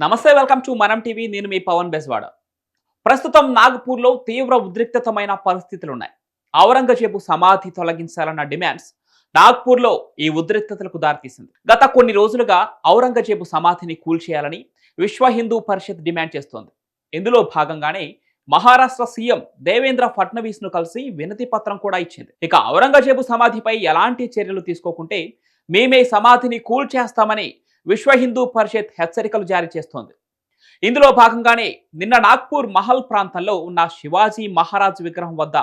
నమస్తే welcome to మనం TV. నేను మీ పవన్ బెస్వాడ ప్రస్తుతం నాగ్పూర్లో తీవ్ర ఉద్రిక్తతమైన పరిస్థితులు ఉన్నాయి ఔరంగజేబు సమాధి తొలగించాలన్న డిమాండ్స్ నాగ్పూర్లో ఈ ఉద్రిక్తతలకు దారితీసింది. గత కొన్ని రోజులుగా ఔరంగజేబు సమాధిని కూల్చేయాలని విశ్వ హిందూ పరిషత్ డిమాండ్ చేస్తోంది. ఇందులో భాగంగానే మహారాష్ట్ర సీఎం దేవేంద్ర ఫడ్నవీస్ను కలిసి వినతి పత్రం కూడా ఇచ్చింది. ఇక ఔరంగజేబు సమాధిపై ఎలాంటి చర్యలు తీసుకోకుంటే మేమే సమాధిని కూల్చేస్తామని విశ్వ హిందూ పరిషత్ హెచ్చరికలు జారీ చేస్తోంది. ఇందులో భాగంగానే నిన్న నాగ్పూర్ మహల్ ప్రాంతంలో ఉన్న శివాజీ మహారాజ్ విగ్రహం వద్ద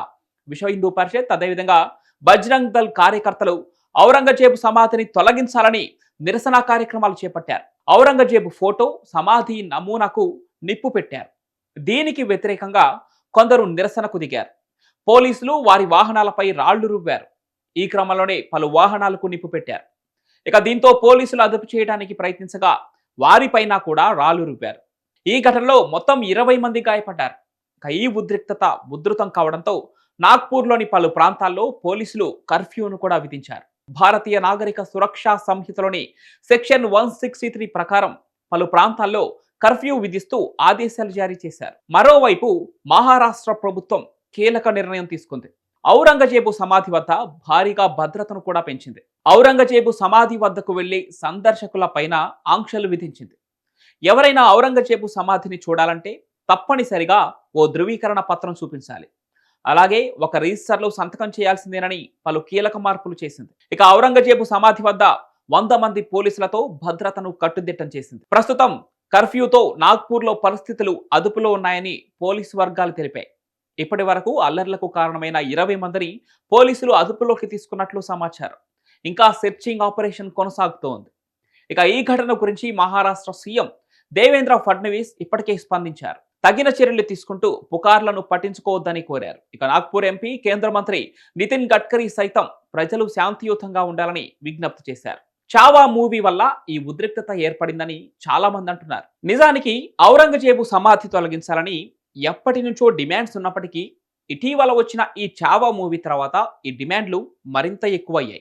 విశ్వ హిందూ పరిషత్ అదేవిధంగా బజరంగ్ దళ్ కార్యకర్తలు ఔరంగజేబు సమాధిని తొలగించాలని నిరసన కార్యక్రమాలు చేపట్టారు. ఔరంగజేబు ఫోటో సమాధి నమూనాకు నిప్పు పెట్టారు. దీనికి వ్యతిరేకంగా కొందరు నిరసనకు దిగారు. పోలీసులు వారి వాహనాలపై రాళ్ళు రువ్వారు. ఈ క్రమంలోనే పలు వాహనాలకు నిప్పు పెట్టారు. ఇక దీంతో పోలీసులు అదుపు చేయడానికి ప్రయత్నించగా వారిపైన కూడా రాళ్ళు రూపారు ఈ ఘటనలో మొత్తం ఇరవై మంది గాయపడ్డారు. ఇక ఈ ఉద్రిక్తత ఉధృతం కావడంతో నాగ్పూర్లోని పలు ప్రాంతాల్లో పోలీసులు కర్ఫ్యూను కూడా విధించారు. భారతీయ నాగరిక సురక్షా సంహితలోని సెక్షన్ వన్ సిక్స్టీ త్రీ ప్రకారం పలు ప్రాంతాల్లో కర్ఫ్యూ విధిస్తూ ఆదేశాలు జారీ చేశారు. మరోవైపు మహారాష్ట్ర ప్రభుత్వం కీలక నిర్ణయం తీసుకుంది. ఔరంగజేబు సమాధి వద్ద భారీగా భద్రతను కూడా పెంచింది. ఔరంగజేబు సమాధి వద్దకు వెళ్ళి సందర్శకుల పైన ఆంక్షలు విధించింది. ఎవరైనా ఔరంగజేబు సమాధిని చూడాలంటే తప్పనిసరిగా ఓ ధృవీకరణ పత్రం చూపించాలి. అలాగే ఒక రిజిస్టర్లో సంతకం చేయాల్సిందేనని పలు కీలక మార్పులు చేసింది. ఇక ఔరంగజేబు సమాధి వద్ద వంద మంది పోలీసులతో భద్రతను కట్టుదిట్టం చేసింది. ప్రస్తుతం కర్ఫ్యూతో నాగ్పూర్లో పరిస్థితులు అదుపులో ఉన్నాయని పోలీసు వర్గాలు తెలిపాయి. ఇప్పటి వరకు అల్లర్లకు కారణమైన ఇరవై మందిని పోలీసులు అదుపులోకి తీసుకున్నట్లు సమాచారం. ఇంకా సెర్చింగ్ ఆపరేషన్ కొనసాగుతోంది. ఇక ఈ ఘటన గురించి మహారాష్ట్ర సీఎం దేవేంద్ర ఫడ్నవీస్ ఇప్పటికే స్పందించారు. తగిన చర్యలు తీసుకుంటూ పుకార్లను పట్టించుకోవద్దని కోరారు. ఇక నాగ్పూర్ ఎంపీ కేంద్ర మంత్రి నితిన్ గడ్కరీ సైతం ప్రజలు శాంతియుతంగా ఉండాలని విజ్ఞప్తి చేశారు. చావా మూవీ వల్ల ఈ ఉద్రిక్తత ఏర్పడిందని చాలా మంది అంటున్నారు. నిజానికి ఔరంగజేబు సమాధి తొలగించాలని ఎప్పటి నుంచో డిమాండ్స్ ఉన్నప్పటికీ ఇటీవల వచ్చిన ఈ చావా మూవీ తర్వాత ఈ డిమాండ్లు మరింత ఎక్కువయ్యాయి.